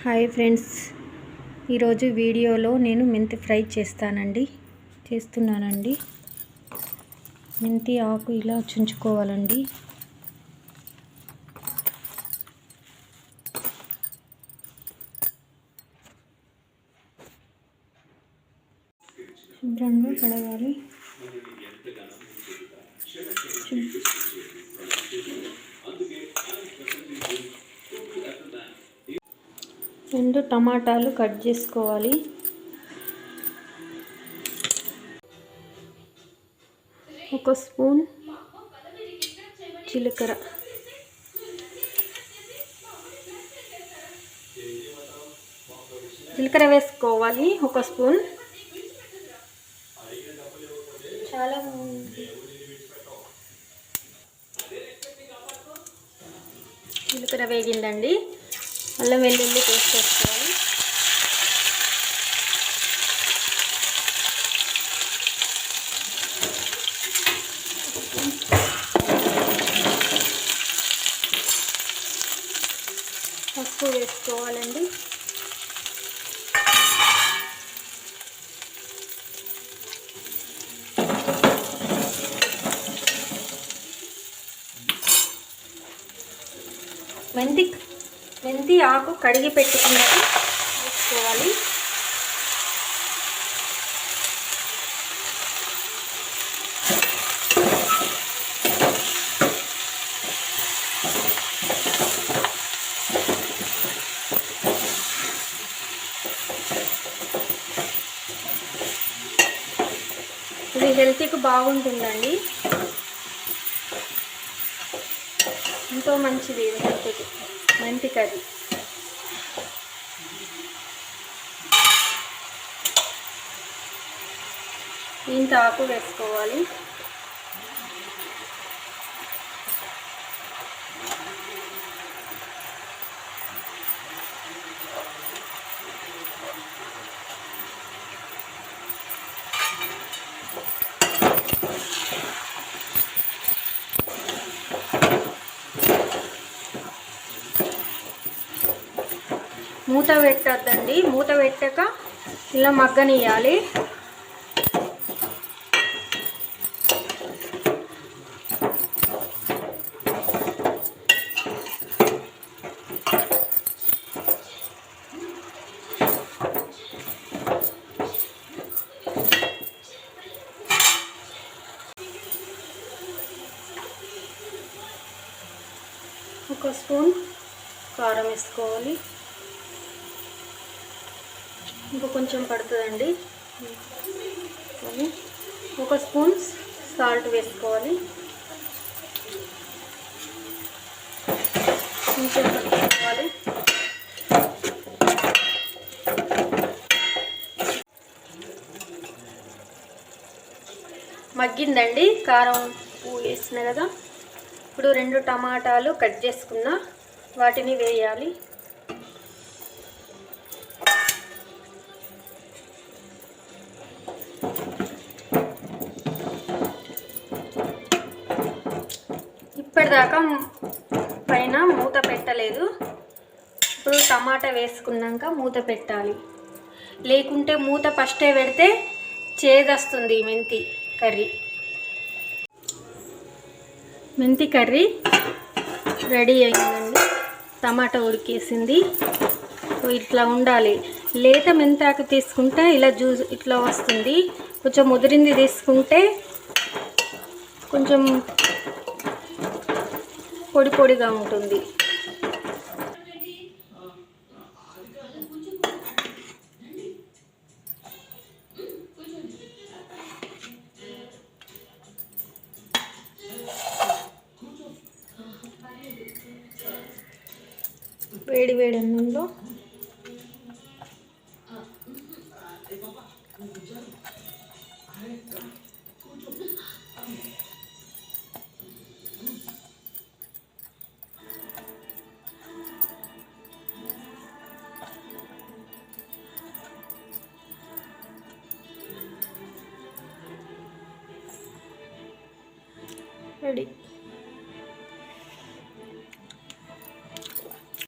Hi friends. ఈరోజు వీడియోలో నేను మెంతి ఫ్రై చేస్తానండి. చేస్తున్నానండి. మెంతి ఆకు ఇలా చుంచుకోవాలండి. శుభ్రంగా కడగాలి. రెండు టమాటాలు కట్ చేసుకోవాలి. ఒక స్పూన్ జీలకర్ర. జీలకర్ర వేసుకోవాలి ఒక స్పూన్. చాలా బాగుంది. జీలకర్ర వేగిందండి. అల్లం వెల్లుల్లి పేస్ట్ వేసుకోవాలి. పసుపు వేసుకోవాలండి. మెంతిక్ మెంతి ఆకు కడిగి పెట్టుకున్నది వేసుకోవాలి. ఇది హెల్తీకి బాగుంటుందండి. ఎంతో మంచిది హెల్త్కి. మెంతి కర్రీ. ఇంత ఆకు వేసుకోవాలి. మూత పెట్టద్దండి. మూత పెట్టక ఇలా మగ్గనియాలి ఒక స్పూన్ కారం వేసుకోవాలి. ఇంకా కొంచెం పడుతుందండి. ఒక స్పూన్ సాల్ట్ వేసుకోవాలి. కొంచెం కలుపుకోవాలి మగ్గిందండి. కారం పువ్వు వేసిన కదా. ఇప్పుడు రెండు టమాటాలు కట్ చేసుకున్న వాటిని వేయాలి. ఇప్పటిదాకా పైన మూత పెట్టలేదు. ఇప్పుడు టమాటా వేసుకున్నాక మూత పెట్టాలి. లేకుంటే మూత ఫస్టే పెడితే చేదొస్తుంది మెంతి కర్రీ. మెంతి కర్రీ రెడీ అయిందండి. టమాటా ఉడికేసింది. ఇట్లా ఉండాలి. లేత మెంతాకు తీసుకుంటే ఇలా జ్యూస్ ఇట్లా వస్తుంది. కొంచెం ముదిరింది తీసుకుంటే కొంచెం పొడి పొడిగా ఉంటుంది. వేడి వేడి అన్నంలో ready.